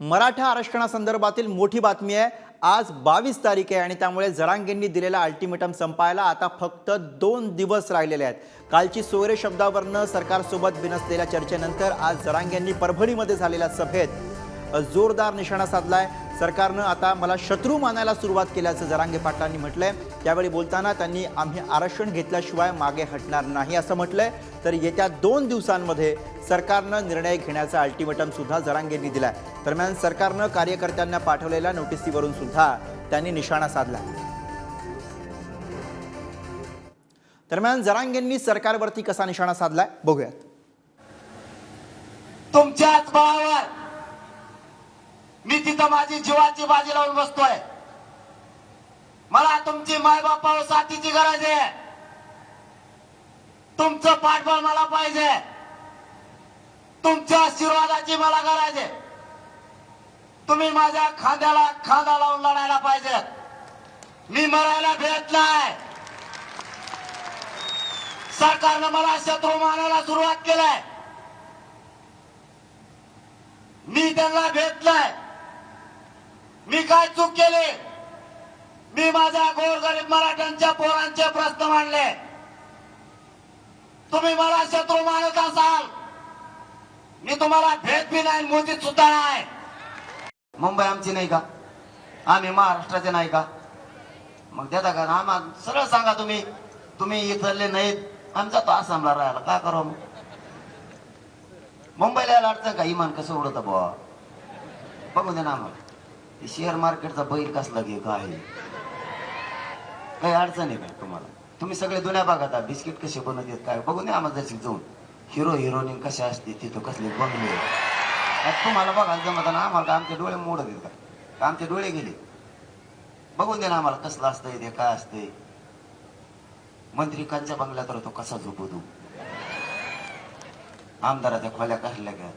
मराठा आरक्षणासंदर्भातील मोठी बातमी आहे. आज बावीस तारीख आहे आणि त्यामुळे जरांगेंनी दिलेला अल्टिमेटम संपायला आता फक्त दोन दिवस राहिलेले आहेत. कालची सोयरे शब्दावरनं सरकारसोबत बिनसलेल्या चर्चेनंतर आज जरांगेंनी परभणीमध्ये झालेल्या सभेत जोरदार निशाणा साधलाय. सरकारनं आता मला शत्रू मानायला सुरुवात केल्याचं जरांगे पाटलांनी म्हटलंय. त्यावेळी बोलताना त्यांनी आम्ही आरक्षण घेतल्याशिवाय मागे हटणार नाही असं म्हटलंय. तर येत्या दोन दिवसांमध्ये सरकारनं निर्णय घेण्याचा अल्टिमेटम सुद्धा जरांगेंनी दिलाय. दरम्यान सरकारनं कार्यकर्त्यांना पाठवलेल्या नोटिसीवरून सुद्धा त्यांनी निशाणा साधला. दरम्यान जरांगेंनी सरकारवरती कसा निशाणा साधलाय बघूयात. तुमच्याच भावावर मी तिथं माझी जीवाची बाजी लावून बसतोय. मला तुमची मायबापावर साथीची गरज आहे. तुमचं पाठबळ मला पाहिजे. तुमच्या आशीर्वादाची मला गरज आहे. तुम्ही माझ्या खांद्याला खांदा लावून लढायला पाहिजे. मी मरायला भेट नाही. सरकारनं मला शत्रू मानायला सुरुवात केलाय. मी त्यांना भेटलाय मी काय चूक केली? मी माझ्या गोरगरीब मराठ्यांच्या पोरांचे प्रश्न मांडले. तुम्ही मला शत्रू मानत असाल. मी तुम्हाला भेट बी नाही मोदीत सुद्धा नाही. मुंबई आमची नाही का? आम्ही महाराष्ट्राचे नाही का? मग देता का? आम्हा सरळ सांगा तुम्ही. तुम्ही इथले नाहीत. आमचा तो आसामला राहायला. काय करू मग? मुंबईला यायला अडचण का? इमान कसं उडत बुवा? बघू दे ना आम्हाला. शेअर मार्केटचा बैल कसला घे काय? काही अडचण आहे का तुम्हाला? तुम्ही सगळे दुन्या बघा आहात. बिस्किट कसे बनवत काय? बघू दे आम्हाला जशी जाऊन. हिरो हिरोईन कशा असते तिथं कसले बंगले? तुम्हाला बघायला जमत ना आम्हाला आमचे डोळे मोड गेले का? आमचे डोळे गेले. बघून दे ना आम्हाला कसलं असतंय ते काय असतंय. मंत्री कांच्या बंगल्यात राहतो कसा झोपतो? आमदाराच्या खोल्या कसल्या काय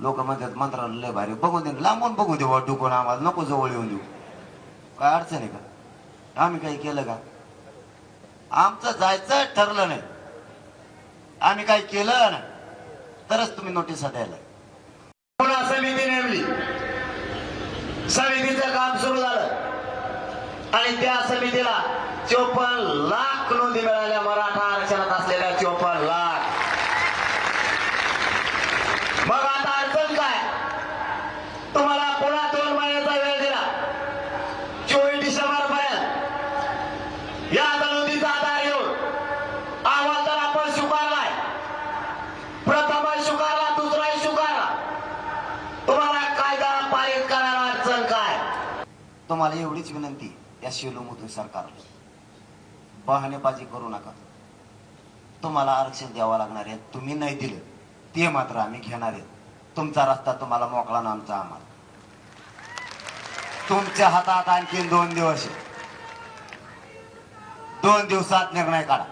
लोक म्हणतात मंत्रालय लय भारी. बघून दे लांबून बघू देऊ डुकून आम्हाला. नको जवळ येऊन देऊ. काय अडचण आहे का? आम्ही काही केलं का? आमचं जायचं ठरलं नाही. आम्ही काही केलं ना तरच तुम्ही नोटीस द्यायला. समिती नेमली. समितीचं काम सुरू झालं. आणि त्या समितीला चोपन्न लाख नोंदी मिळाल्या मराठा आरक्षणात असलेल्या चोपन्न लाख मग आता अडचण काय तुम्हाला पुन्हा दोन महिन्याचा वेळ दिला चोवीस डिसेंबर पर्यंत या नोंदीचा आधार घेऊन अहवाल तर आपण स्वीकारलाय प्रथम स्वीकारला दुसराही स्वीकारला तुम्हाला कायदा पारित करायला अडचण काय तुम्हाला एवढीच विनंती या शिलोमधून सरकारला. बहाणेबाजी करू नका. तुम्हाला आरक्षण द्यावं लागणार आहे. तुम्ही नाही दिलं ते मात्र आम्ही घेणार आहे. तुमचा रस्ता तुम्हाला मोकळा ना आमचा आम्हाला. तुमच्या हातात आणखीन दोन दिवस आहे. दोन दिवसात निर्णय काढा.